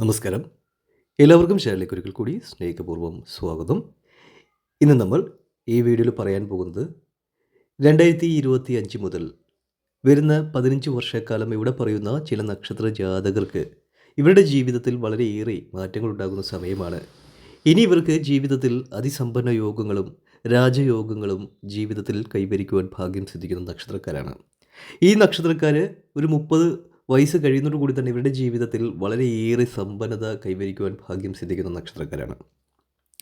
നമസ്കാരം. എല്ലാവർക്കും ചാനലിലേക്ക് ഒരിക്കൽ കൂടി സ്നേഹപൂർവം സ്വാഗതം. ഇന്ന് നമ്മൾ ഈ വീഡിയോയിൽ പറയാൻ പോകുന്നത് രണ്ടായിരത്തി ഇരുപത്തി അഞ്ച് മുതൽ വരുന്ന പതിനഞ്ച് വർഷക്കാലം ഇവിടെ പറയുന്ന ചില നക്ഷത്ര ജാതകർക്ക് ഇവരുടെ ജീവിതത്തിൽ വളരെയേറെ മാറ്റങ്ങൾ ഉണ്ടാകുന്ന സമയമാണ്. ഇനി ഇവർക്ക് ജീവിതത്തിൽ അതിസമ്പന്ന യോഗങ്ങളും രാജയോഗങ്ങളും ജീവിതത്തിൽ കൈവരിക്കുവാൻ ഭാഗ്യം സിദ്ധിക്കുന്ന നക്ഷത്രക്കാരാണ്. ഈ നക്ഷത്രക്കാർ ഒരു മുപ്പത് വയസ്സ് കഴിയുന്നതോടുകൂടി തന്നെ ഇവരുടെ ജീവിതത്തിൽ വളരെയേറെ സമ്പന്നത കൈവരിക്കുവാൻ ഭാഗ്യം സിദ്ധിക്കുന്ന നക്ഷത്രക്കാരാണ്.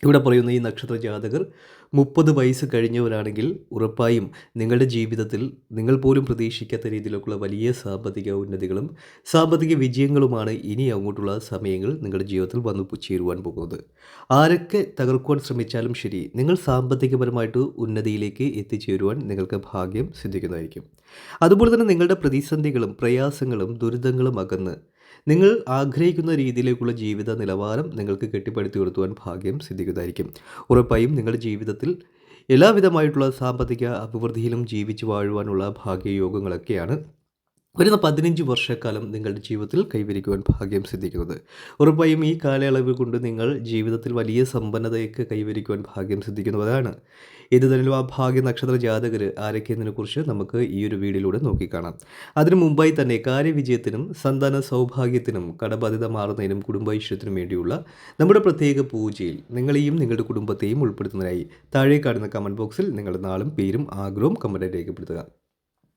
ഇവിടെ പറയുന്ന ഈ നക്ഷത്ര ജാതകർ മുപ്പത് വയസ്സ് കഴിഞ്ഞവരാണെങ്കിൽ ഉറപ്പായും നിങ്ങളുടെ ജീവിതത്തിൽ നിങ്ങൾ പോലും പ്രതീക്ഷിക്കാത്ത രീതിയിലേക്കുള്ള വലിയ സാമ്പത്തിക ഉന്നതികളും സാമ്പത്തിക വിജയങ്ങളുമാണ് ഇനി അങ്ങോട്ടുള്ള സമയങ്ങൾ നിങ്ങളുടെ ജീവിതത്തിൽ വന്നു ചേരുവാൻ പോകുന്നത്. ആരൊക്കെ തകർക്കുവാൻ ശ്രമിച്ചാലും ശരി നിങ്ങൾ സാമ്പത്തികപരമായിട്ട് ഉന്നതിയിലേക്ക് എത്തിച്ചേരുവാൻ നിങ്ങൾക്ക് ഭാഗ്യം സിദ്ധിക്കുന്നതായിരിക്കും. അതുപോലെ തന്നെ നിങ്ങളുടെ പ്രതിസന്ധികളും പ്രയാസങ്ങളും ദുരിതങ്ങളും അകന്ന് നിങ്ങൾ ആഗ്രഹിക്കുന്ന രീതിയിലേക്കുള്ള ജീവിത നിലവാരം നിങ്ങൾക്ക് കെട്ടിപ്പടുത്തി കൊടുത്തുവാൻ ഭാഗ്യം സിദ്ധിക്കുന്നതായിരിക്കും. ഉറപ്പായും നിങ്ങളുടെ ജീവിതത്തിൽ എല്ലാവിധമായിട്ടുള്ള സാമ്പത്തിക അഭിവൃദ്ധിയിലും ജീവിച്ചു വാഴുവാനുള്ള ഭാഗ്യയോഗങ്ങളൊക്കെയാണ് വരുന്ന പതിനഞ്ച് വർഷക്കാലം നിങ്ങളുടെ ജീവിതത്തിൽ കൈവരിക്കുവാൻ ഭാഗ്യം സിദ്ധിക്കുന്നത്. ഉറപ്പായും ഈ കാലയളവ് കൊണ്ട് നിങ്ങൾ ജീവിതത്തിൽ വലിയ സമ്പന്നതയൊക്കെ കൈവരിക്കുവാൻ ഭാഗ്യം സിദ്ധിക്കുന്നതാണ്. തന്നെ ആ ഭാഗ്യ നക്ഷത്ര ജാതകർ ആരൊക്കെയെന്നതിനെക്കുറിച്ച് നമുക്ക് ഈ ഒരു വീഡിയോയിലൂടെ നോക്കിക്കാണാം. അതിനു മുമ്പായി തന്നെ കാര്യവിജയത്തിനും സന്താന സൗഭാഗ്യത്തിനും കടബാധ്യത മാറുന്നതിനും കുടുംബൈശ്വര്യത്തിനും വേണ്ടിയുള്ള നമ്മുടെ പ്രത്യേക പൂജയിൽ നിങ്ങളെയും നിങ്ങളുടെ കുടുംബത്തെയും ഉൾപ്പെടുത്തുന്നതിനായി താഴെ കാണുന്ന കമന്റ് ബോക്സിൽ നിങ്ങളുടെ നാളും പേരും ആഗ്രഹവും കമന്റായി രേഖപ്പെടുത്തുക.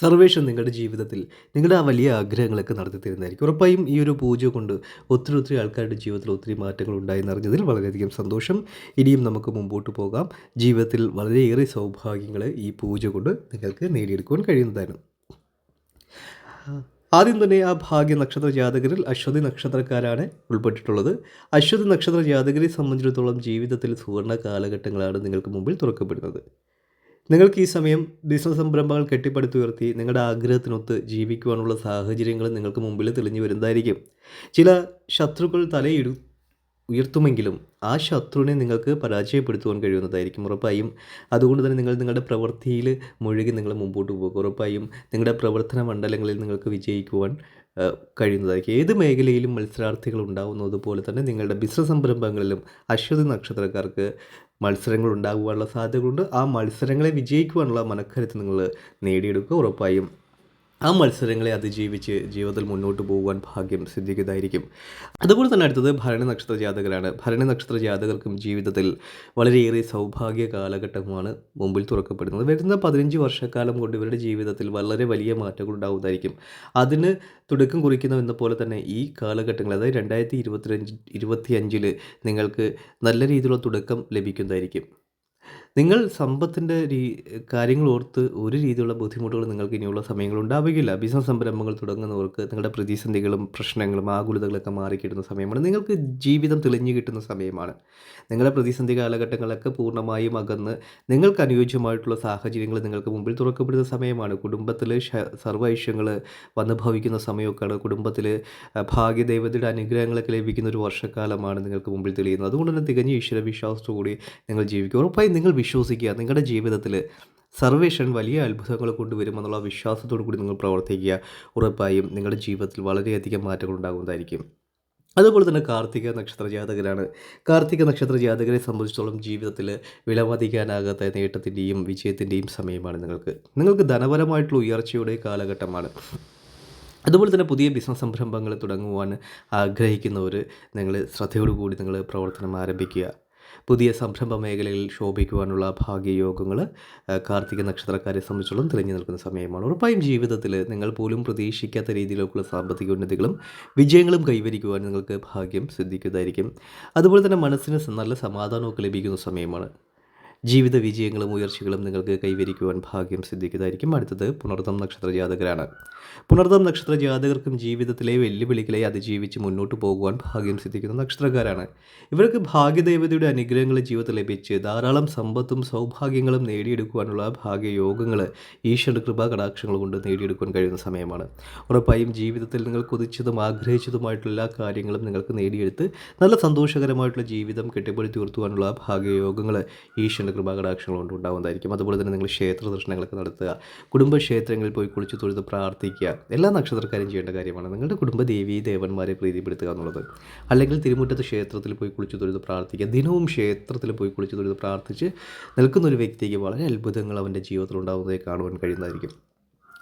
സർവേഷൻ നിങ്ങളുടെ ജീവിതത്തിൽ നിങ്ങളുടെ ആ വലിയ ആഗ്രഹങ്ങളൊക്കെ നടത്തി തരുന്നതായിരിക്കും ഉറപ്പായും ഈ ഒരു പൂജ കൊണ്ട് ഒത്തിരി ഒത്തിരി ആൾക്കാരുടെ ജീവിതത്തിൽ ഒത്തിരി മാറ്റങ്ങൾ ഉണ്ടായി എന്നറിഞ്ഞതിൽ വളരെയധികം സന്തോഷം. ഇനിയും നമുക്ക് മുമ്പോട്ട് പോകാം. ജീവിതത്തിൽ വളരെയേറെ സൗഭാഗ്യങ്ങൾ ഈ പൂജ കൊണ്ട് നിങ്ങൾക്ക് നേടിയെടുക്കുവാൻ കഴിയുന്നതാണ്. ആദ്യം തന്നെ ആ ഭാഗ്യ നക്ഷത്ര ജാതകരിൽ അശ്വതി നക്ഷത്രക്കാരാണ് ഉൾപ്പെട്ടിട്ടുള്ളത്. അശ്വതി നക്ഷത്ര ജാതകരെ സംബന്ധിച്ചിടത്തോളം ജീവിതത്തിൽ സുവർണ കാലഘട്ടങ്ങളാണ് നിങ്ങൾക്ക് മുമ്പിൽ തുറക്കപ്പെടുന്നത്. നിങ്ങൾക്ക് ഈ സമയം ബിസിനസ് സംരംഭങ്ങൾ കെട്ടിപ്പടുത്തുയർത്തി നിങ്ങളുടെ ആഗ്രഹത്തിനൊത്ത് ജീവിക്കുവാനുള്ള സാഹചര്യങ്ങൾ നിങ്ങൾക്ക് മുമ്പിൽ തെളിഞ്ഞു വരുന്നതായിരിക്കും. ചില ശത്രുക്കൾ തലയിടു ഉയർത്തുമെങ്കിലും ആ ശത്രുവിനെ നിങ്ങൾക്ക് പരാജയപ്പെടുത്തുവാൻ കഴിയുന്നതായിരിക്കും ഉറപ്പായും. അതുകൊണ്ട് തന്നെ നിങ്ങൾ നിങ്ങളുടെ പ്രവൃത്തിയിൽ മുഴുകി നിങ്ങൾ മുമ്പോട്ട് പോകുക ഉറപ്പായും നിങ്ങളുടെ പ്രവർത്തന മണ്ഡലങ്ങളിൽ നിങ്ങൾക്ക് വിജയിക്കുവാൻ കഴിയുന്നതായിരിക്കും. ഏത് മേഖലയിലും മത്സരാർത്ഥികൾ ഉണ്ടാകുന്നത് പോലെ തന്നെ നിങ്ങളുടെ ബിസിനസ് സംരംഭങ്ങളിലും അശ്വതി നക്ഷത്രക്കാർക്ക് മത്സരങ്ങൾ ഉണ്ടാകുവാനുള്ള സാധ്യതകളുണ്ട്. ആ മത്സരങ്ങളെ വിജയിക്കുവാനുള്ള മനക്കരുത്ത് നിങ്ങൾ നേടിയെടുക്കുക ഉറപ്പായും. ആ മത്സരങ്ങളെ അതിജീവിച്ച് ജീവിതത്തിൽ മുന്നോട്ട് പോകുവാൻ ഭാഗ്യം സിദ്ധിക്കുന്നതായിരിക്കും. അതുപോലെ തന്നെ അടുത്തത് ഭരണ നക്ഷത്ര ജാതകരാണ്. ഭരണ നക്ഷത്ര ജാതകർക്കും ജീവിതത്തിൽ വളരെയേറെ സൗഭാഗ്യ കാലഘട്ടമാണ് മുമ്പിൽ തുറക്കപ്പെടുന്നത്. വരുന്ന പതിനഞ്ച് വർഷക്കാലം കൊണ്ട് ഇവരുടെ ജീവിതത്തിൽ വളരെ വലിയ മാറ്റങ്ങൾ ഉണ്ടാകുന്നതായിരിക്കും അതിന് തുടക്കം കുറിക്കുന്ന എന്ന പോലെ തന്നെ ഈ കാലഘട്ടങ്ങൾ അതായത് രണ്ടായിരത്തി ഇരുപത്തിരഞ്ച് ഇരുപത്തിയഞ്ചിൽ നിങ്ങൾക്ക് നല്ല രീതിയിലുള്ള തുടക്കം ലഭിക്കുന്നതായിരിക്കും. നിങ്ങൾ സമ്പത്തിന്റെ രീ കാര്യങ്ങൾ ഓർത്ത് ഒരു രീതിയിലുള്ള ബുദ്ധിമുട്ടുകൾ നിങ്ങൾക്ക് ഇനിയുള്ള സമയങ്ങൾ ഉണ്ടാവുകയില്ല. ബിസിനസ് സംരംഭങ്ങൾ തുടങ്ങുന്നവർക്ക് നിങ്ങളുടെ പ്രതിസന്ധികളും പ്രശ്നങ്ങളും ആകുലതകളൊക്കെ മാറിക്കിട്ടുന്ന സമയമാണ്. നിങ്ങൾക്ക് ജീവിതം തെളിഞ്ഞു കിട്ടുന്ന സമയമാണ്. നിങ്ങളുടെ പ്രതിസന്ധി കാലഘട്ടങ്ങളൊക്കെ പൂർണമായും അകന്ന് നിങ്ങൾക്ക് അനുയോജ്യമായിട്ടുള്ള സാഹചര്യങ്ങൾ നിങ്ങൾക്ക് മുമ്പിൽ തുറക്കപ്പെടുന്ന സമയമാണ്. കുടുംബത്തിൽ സർവ ഐശ്വര്യങ്ങൾ വന്ന് ഭവിക്കുന്ന സമയമൊക്കെയാണ്. കുടുംബത്തിൽ ഭാഗ്യദൈവത്തിന്റെ അനുഗ്രഹങ്ങളൊക്കെ ലഭിക്കുന്ന ഒരു വർഷക്കാലമാണ് നിങ്ങൾക്ക് മുമ്പിൽ തെളിയുന്നത്. അതുകൊണ്ട് തന്നെ തികഞ്ഞ ഈശ്വര വിശ്വാസത്തോടുകൂടി നിങ്ങൾ ജീവിക്കുക. ഉറപ്പായും നിങ്ങൾ വിശ്വസിക്കുക. നിങ്ങളുടെ ജീവിതത്തിൽ സർവേഷൻ വലിയ അത്ഭുതങ്ങൾ കൊണ്ടുവരുമെന്നുള്ള വിശ്വാസത്തോടു കൂടി നിങ്ങൾ പ്രവർത്തിക്കുക. ഉറപ്പായും നിങ്ങളുടെ ജീവിതത്തിൽ വളരെയധികം മാറ്റങ്ങൾ ഉണ്ടാകുന്നതായിരിക്കും. അതുപോലെ തന്നെ കാർത്തിക നക്ഷത്ര ജാതകരാണ്. കാർത്തിക നക്ഷത്ര ജാതകരെ സംബന്ധിച്ചിടത്തോളം ജീവിതത്തിൽ വിലമതിക്കാനാകാത്ത നേട്ടത്തിന്റെയും വിജയത്തിന്റെയും സമയമാണ് നിങ്ങൾക്ക്. നിങ്ങൾക്ക് ധനപരമായിട്ടുള്ള ഉയർച്ചയുടെ കാലഘട്ടമാണ്. അതുപോലെ തന്നെ പുതിയ ബിസിനസ് സംരംഭങ്ങൾ തുടങ്ങുവാൻ ആഗ്രഹിക്കുന്നവർ നിങ്ങൾ ശ്രദ്ധയോടുകൂടി നിങ്ങൾ പ്രവർത്തനം ആരംഭിക്കുക. പുതിയ സംരംഭ മേഖലയിൽ ശോഭിക്കുവാനുള്ള ഭാഗ്യയോഗങ്ങൾ കാർത്തിക നക്ഷത്രക്കാരെ സംബന്ധിച്ചോളം തിരഞ്ഞു നിൽക്കുന്ന സമയമാണ്. ഉറപ്പായും ജീവിതത്തിൽ നിങ്ങൾ പോലും പ്രതീക്ഷിക്കാത്ത രീതിയിലേക്കുള്ള സാമ്പത്തിക ഉന്നതികളും വിജയങ്ങളും കൈവരിക്കുവാൻ നിങ്ങൾക്ക് ഭാഗ്യം സിദ്ധിക്കുന്നതായിരിക്കും. അതുപോലെ തന്നെ മനസ്സിന് നല്ല സമാധാനമൊക്കെ ലഭിക്കുന്ന സമയമാണ്. ജീവിത വിജയങ്ങളും ഉയർച്ചകളും നിങ്ങൾക്ക് കൈവരിക്കുവാൻ ഭാഗ്യം സിദ്ധിക്കുന്നതായിരിക്കും അടുത്തത് പുണർദ്ധം നക്ഷത്ര ജാതകരാണ്. പുണർദ്ധം നക്ഷത്ര ജാതകർക്കും ജീവിതത്തിലെ വെല്ലുവിളികളെ അതിജീവിച്ച് മുന്നോട്ട് പോകുവാൻ ഭാഗ്യം സിദ്ധിക്കുന്ന നക്ഷത്രക്കാരാണ്. ഇവർക്ക് ഭാഗ്യദേവതയുടെ അനുഗ്രഹങ്ങൾ ജീവിതത്തിൽ ലഭിച്ച് ധാരാളം സമ്പത്തും സൗഭാഗ്യങ്ങളും നേടിയെടുക്കുവാനുള്ള ഭാഗ്യയോഗങ്ങൾ ഈശ്വര കൃപാ കടാക്ഷങ്ങൾ കൊണ്ട് നേടിയെടുക്കുവാൻ കഴിയുന്ന സമയമാണ്. ഉറപ്പായും ജീവിതത്തിൽ നിങ്ങൾ കൊതിച്ചതും ആഗ്രഹിച്ചതുമായിട്ടുള്ള എല്ലാ കാര്യങ്ങളും നിങ്ങൾക്ക് നേടിയെടുത്ത് നല്ല സന്തോഷകരമായിട്ടുള്ള ജീവിതം കെട്ടിപ്പടുത്തി ഉയർത്തുവാനുള്ള ഭാഗ്യയോഗങ്ങൾ ഈശ്വര കൃപാകടാക്ഷങ്ങൾ കൊണ്ട് ഉണ്ടാകുന്നതായിരിക്കും അതുപോലെ തന്നെ നിങ്ങൾ ക്ഷേത്ര ദർശനങ്ങളൊക്കെ നടത്തുക കുടുംബക്ഷേത്രങ്ങളിൽ പോയി കുളിച്ച് തൊഴുത് പ്രാർത്ഥിക്കുക എല്ലാ നക്ഷത്രക്കാരും ചെയ്യേണ്ട കാര്യമാണ്. നിങ്ങളുടെ കുടുംബ ദേവി ദേവന്മാരെ പ്രീതിപ്പെടുത്തുക എന്നുള്ളത്. അല്ലെങ്കിൽ തിരുമുറ്റത്ത് ക്ഷേത്രത്തിൽ പോയി കുളിച്ച് തൊഴുത് പ്രാർത്ഥിക്കുക. ദിനവും ക്ഷേത്രത്തിൽ പോയി കുളിച്ച് തൊഴുത് പ്രാർത്ഥിച്ച് നിൽക്കുന്ന ഒരു വ്യക്തിക്ക് വളരെ അത്ഭുതങ്ങൾ അവന്റെ ജീവിതത്തിൽ ഉണ്ടാകുന്നതായി കാണുവാൻ കഴിയുന്നതായിരിക്കും.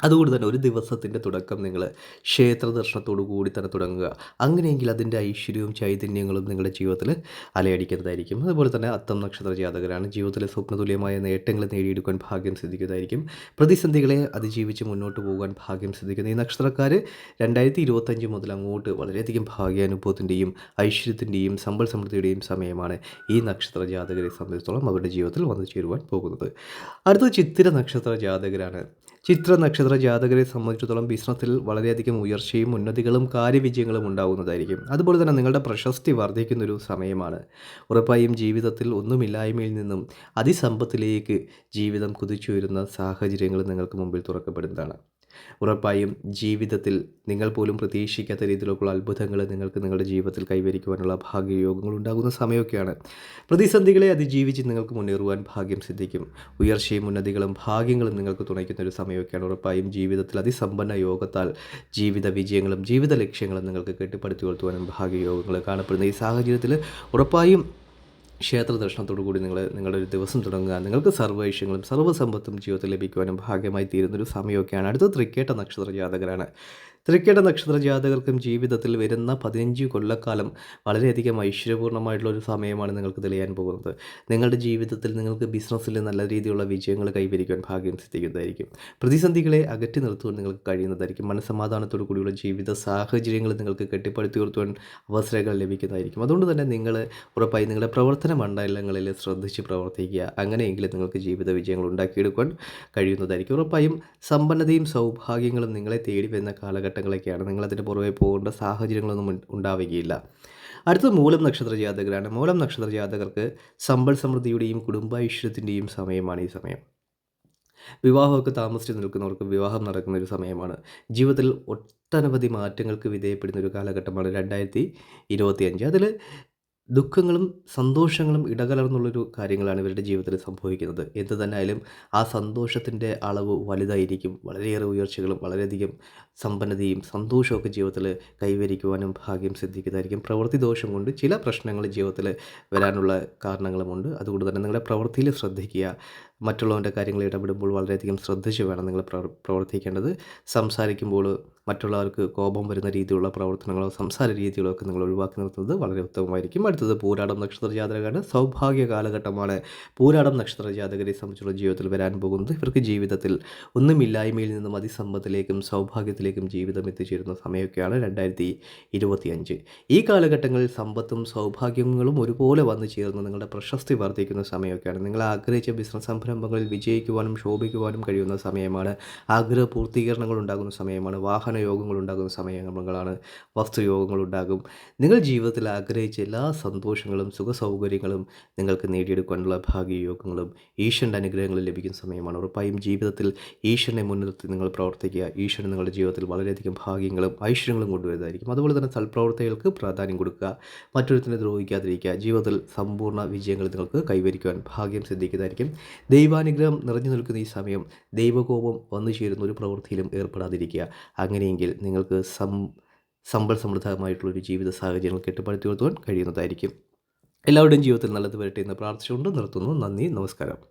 അതുകൊണ്ട് തന്നെ ഒരു ദിവസത്തിന്റെ തുടക്കം നിങ്ങൾ ക്ഷേത്ര ദർശനത്തോടു കൂടി തന്നെ തുടങ്ങുക. അങ്ങനെയെങ്കിൽ അതിന്റെ ഐശ്വര്യവും ചൈതന്യങ്ങളും നിങ്ങളുടെ ജീവിതത്തിൽ അലയടിക്കുന്നതായിരിക്കും. അതുപോലെ തന്നെ അത്തം നക്ഷത്ര ജാതകരാണ്. ജീവിതത്തിലെ സ്വപ്നതുല്യമായ നേട്ടങ്ങൾ നേടിയെടുക്കാൻ ഭാഗ്യം സിദ്ധിക്കുന്നതായിരിക്കും. പ്രതിസന്ധികളെ അതിജീവിച്ച് മുന്നോട്ട് പോകാൻ ഭാഗ്യം സിദ്ധിക്കുന്ന. ഈ നക്ഷത്രക്കാർ രണ്ടായിരത്തി ഇരുപത്തഞ്ച് മുതൽ അങ്ങോട്ട് വളരെയധികം ഭാഗ്യാനുഭവത്തിന്റെയും ഐശ്വര്യത്തിന്റെയും സമ്പൽ സമൃദ്ധിയുടെയും സമയമാണ് ഈ നക്ഷത്ര ജാതകരെ സംബന്ധിച്ചോളം അവരുടെ ജീവിതത്തിൽ വന്നു ചേരുവാൻ പോകുന്നത്. അടുത്തത് ചിത്തിര നക്ഷത്ര ജാതകരാണ്. ചിത്ര നക്ഷത്ര ജാതകരെ സംബന്ധിച്ചിടത്തോളം ബിസിനസ്സിൽ വളരെയധികം ഉയർച്ചയും ഉന്നതികളും കാര്യവിജയങ്ങളും ഉണ്ടാകുന്നതായിരിക്കും അതുപോലെ തന്നെ നിങ്ങളുടെ പ്രശസ്തി വർദ്ധിക്കുന്നൊരു സമയമാണ്. ഉറപ്പായും ജീവിതത്തിൽ ഒന്നുമില്ലായ്മയിൽ നിന്നും അതിസമ്പത്തിലേക്ക് ജീവിതം കുതിച്ചുയരുന്ന സാഹചര്യങ്ങൾ നിങ്ങൾക്ക് മുമ്പിൽ തുറക്കപ്പെടുന്നതാണ്. ഉറപ്പായും ജീവിതത്തിൽ നിങ്ങൾ പോലും പ്രതീക്ഷിക്കാത്ത രീതിയിലുള്ള അത്ഭുതങ്ങൾ നിങ്ങൾക്ക് നിങ്ങളുടെ ജീവിതത്തിൽ കൈവരിക്കുവാനുള്ള ഭാഗ്യയോഗങ്ങൾ ഉണ്ടാകുന്ന സമയമൊക്കെയാണ്. പ്രതിസന്ധികളെ അതിജീവിച്ച് നിങ്ങൾക്ക് മുന്നേറുവാൻ ഭാഗ്യം സിദ്ധിക്കും. ഉയർച്ചയും ഉന്നതികളും ഭാഗ്യങ്ങളും നിങ്ങൾക്ക് തുണയ്ക്കുന്ന ഒരു സമയമൊക്കെയാണ്. ഉറപ്പായും ജീവിതത്തിൽ അതിസമ്പന്ന യോഗത്താൽ ജീവിത വിജയങ്ങളും ജീവിത ലക്ഷ്യങ്ങളും നിങ്ങൾക്ക് കെട്ടിപ്പടുത്തി ഉയർത്തുവാനും ഭാഗ്യയോഗങ്ങൾ കാണപ്പെടുന്ന ഈ സാഹചര്യത്തിൽ ഉറപ്പായും ക്ഷേത്ര ദർശനത്തോടു കൂടി നിങ്ങൾ നിങ്ങളുടെ ഒരു ദിവസം തുടങ്ങുക. നിങ്ങൾക്ക് സർവൈഷ്യങ്ങളും സർവസമ്പത്തും ജീവിതത്തിൽ ലഭിക്കുവാനും ഭാഗ്യമായി തീരുന്നൊരു സമയമൊക്കെയാണ്. അടുത്ത തൃക്കേട്ട നക്ഷത്ര ജാതകരാണ്. തൃക്കേട്ട നക്ഷത്ര ജാതകർക്കും ജീവിതത്തിൽ വരുന്ന പതിനഞ്ച് കൊല്ലക്കാലം വളരെയധികം ഐശ്വര്യപൂർണമായിട്ടുള്ള ഒരു സമയമാണ് നിങ്ങൾക്ക് തെളിയാൻ പോകുന്നത്. നിങ്ങളുടെ ജീവിതത്തിൽ നിങ്ങൾക്ക് ബിസിനസ്സിൽ നല്ല രീതിയിലുള്ള വിജയങ്ങൾ കൈവരിക്കാൻ ഭാഗ്യം സിദ്ധിക്കുന്നതായിരിക്കും. പ്രതിസന്ധികളെ അകറ്റി നിർത്തുവാൻ നിങ്ങൾക്ക് കഴിയുന്നതായിരിക്കും. മനസ്സമാധാനത്തോടു കൂടിയുള്ള ജീവിത സാഹചര്യങ്ങൾ നിങ്ങൾക്ക് കെട്ടിപ്പടുത്തിയർത്തുവാൻ അവസരങ്ങൾ ലഭിക്കുന്നതായിരിക്കും. അതുകൊണ്ട് തന്നെ നിങ്ങൾ ഉറപ്പായി നിങ്ങളുടെ പ്രവർത്തന മണ്ഡലങ്ങളിൽ ശ്രദ്ധിച്ച് പ്രവർത്തിക്കുക. അങ്ങനെയെങ്കിൽ നിങ്ങൾക്ക് ജീവിത വിജയങ്ങൾ ഉണ്ടാക്കിയെടുക്കാൻ കഴിയുന്നതായിരിക്കും. ഉറപ്പായും സമ്പന്നതയും സൗഭാഗ്യങ്ങളും നിങ്ങളെ തേടി വരുന്ന കാലഘട്ടങ്ങളൊക്കെയാണ് നിങ്ങളതിന്റെ പുറമെ പോകേണ്ട സാഹചര്യങ്ങളൊന്നും ഉണ്ടാവുകയില്ല. അടുത്ത മൂലം നക്ഷത്ര ജാതകരാണ്. മൂലം നക്ഷത്ര ജാതകർക്ക് സമ്പൽ സമൃദ്ധിയുടെയും കുടുംബൈശ്വര്യത്തിന്റെയും സമയമാണ് ഈ സമയം. വിവാഹമൊക്കെ താമസിച്ച് നിൽക്കുന്നവർക്ക് വിവാഹം നടക്കുന്ന ഒരു സമയമാണ്. ജീവിതത്തിൽ ഒട്ടനവധി മാറ്റങ്ങൾക്ക് വിധേയപ്പെടുന്ന ഒരു കാലഘട്ടമാണ് രണ്ടായിരത്തി ഇരുപത്തിയഞ്ച്. അതിൽ ദുഃഖങ്ങളും സന്തോഷങ്ങളും ഇടകലർന്നുള്ളൊരു കാര്യങ്ങളാണ് ഇവരുടെ ജീവിതത്തിൽ സംഭവിക്കുന്നത്. എന്ത് തന്നെയായാലും ആ സന്തോഷത്തിന്റെ അളവ് വലുതായിരിക്കും. വളരെയേറെ ഉയർച്ചകളും വളരെയധികം സമ്പന്നതയും സന്തോഷമൊക്കെ ജീവിതത്തിൽ കൈവരിക്കുവാനും ഭാഗ്യം സിദ്ധിക്കുന്നതായിരിക്കും. പ്രവൃത്തി ദോഷം കൊണ്ട് ചില പ്രശ്നങ്ങൾ ജീവിതത്തിൽ വരാനുള്ള കാരണങ്ങളുമുണ്ട്. അതുകൊണ്ട് തന്നെ നിങ്ങളുടെ പ്രവൃത്തിയിൽ ശ്രദ്ധിക്കുക. മറ്റുള്ളവന്റെ കാര്യങ്ങൾ ഇടപെടുമ്പോൾ വളരെയധികം ശ്രദ്ധിച്ച് വേണം നിങ്ങൾ പ്രവർത്തിക്കേണ്ടത്. സംസാരിക്കുമ്പോൾ മറ്റുള്ളവർക്ക് കോപം വരുന്ന രീതിയിലുള്ള പ്രവർത്തനങ്ങളോ സംസാര രീതികളോ ഒക്കെ നിങ്ങൾ ഒഴിവാക്കി നിർത്തുന്നത് വളരെ ഉത്തമമായിരിക്കും. അടുത്തത് പൂരാടം നക്ഷത്ര ജാതകമാണ്. സൗഭാഗ്യ കാലഘട്ടമാണ്. പൂരാടം നക്ഷത്ര ജാതകരെ സംബന്ധിച്ചുള്ള ജീവിതത്തിൽ വരാൻ പോകുന്നത്. ഇവർക്ക് ജീവിതത്തിൽ ഒന്നുമില്ലായ്മയിൽ നിന്നും അതിസമ്പത്തിലേക്കും സൗഭാഗ്യത്തിലേക്കും ജീവിതം എത്തിച്ചേരുന്ന സമയമൊക്കെയാണ് രണ്ടായിരത്തി ഇരുപത്തിയഞ്ച്. ഈ കാലഘട്ടങ്ങളിൽ സമ്പത്തും സൗഭാഗ്യങ്ങളും ഒരുപോലെ വന്നു ചേർന്ന് നിങ്ങളുടെ പ്രശസ്തി വർദ്ധിക്കുന്ന സമയമൊക്കെയാണ്. നിങ്ങൾ ആഗ്രഹിച്ച ബിസിനസ് സംരംഭങ്ങളിൽ വിജയിക്കുവാനും ശോഭിക്കുവാനും കഴിയുന്ന സമയമാണ്. ആഗ്രഹ പൂർത്തീകരണങ്ങൾ ഉണ്ടാകുന്ന സമയമാണ്. വാഹന യോഗങ്ങൾ ഉണ്ടാകുന്ന സമയങ്ങളാണ്. വസ്തുയോഗങ്ങൾ ഉണ്ടാകും. നിങ്ങൾ ജീവിതത്തിൽ ആഗ്രഹിച്ച എല്ലാ സന്തോഷങ്ങളും സുഖ സൗകര്യങ്ങളും നിങ്ങൾക്ക് നേടിയെടുക്കാനുള്ള ഭാഗ്യയോഗങ്ങളും ഈശ്വരന്റെ അനുഗ്രഹങ്ങൾ ലഭിക്കുന്ന സമയമാണ്. ഉറപ്പായും ജീവിതത്തിൽ ഈശ്വരനെ മുൻനിർത്തി നിങ്ങൾ പ്രവർത്തിക്കുക. ഈശ്വരൻ നിങ്ങളുടെ ജീവിതത്തിൽ വളരെയധികം ഭാഗ്യങ്ങളും ഐശ്വര്യങ്ങളും കൊണ്ടുവരുന്നതായിരിക്കും. അതുപോലെ തന്നെ സൽപ്രവർത്തികൾക്ക് പ്രാധാന്യം കൊടുക്കുക. മറ്റൊരുത്തിനെ ദ്രോഹിക്കാതിരിക്കുക. ജീവിതത്തിൽ സമ്പൂർണ വിജയങ്ങൾ നിങ്ങൾക്ക് കൈവരിക്കുവാൻ ഭാഗ്യം സിദ്ധിക്കുന്നതായിരിക്കും. ദൈവാനുഗ്രഹം നിറഞ്ഞു നിൽക്കുന്ന ഈ സമയം ദൈവകോപം വന്നു ചേരുന്ന ഒരു പ്രവൃത്തിയിലും ഏർപ്പെടാതിരിക്കുക. അങ്ങനെയെങ്കിൽ നിങ്ങൾക്ക് സം സമ്പൽ സമൃദ്ധമായിട്ടുള്ളൊരു ജീവിത സാഹചര്യങ്ങൾ കെട്ടിപ്പടുത്തി കൊടുത്തുവാൻ കഴിയുന്നതായിരിക്കും. എല്ലാവരുടെയും ജീവിതത്തിൽ നല്ലത് വരട്ടെ എന്ന് പ്രാർത്ഥിച്ചുകൊണ്ട് നിർത്തുന്നു. നന്ദി. നമസ്കാരം.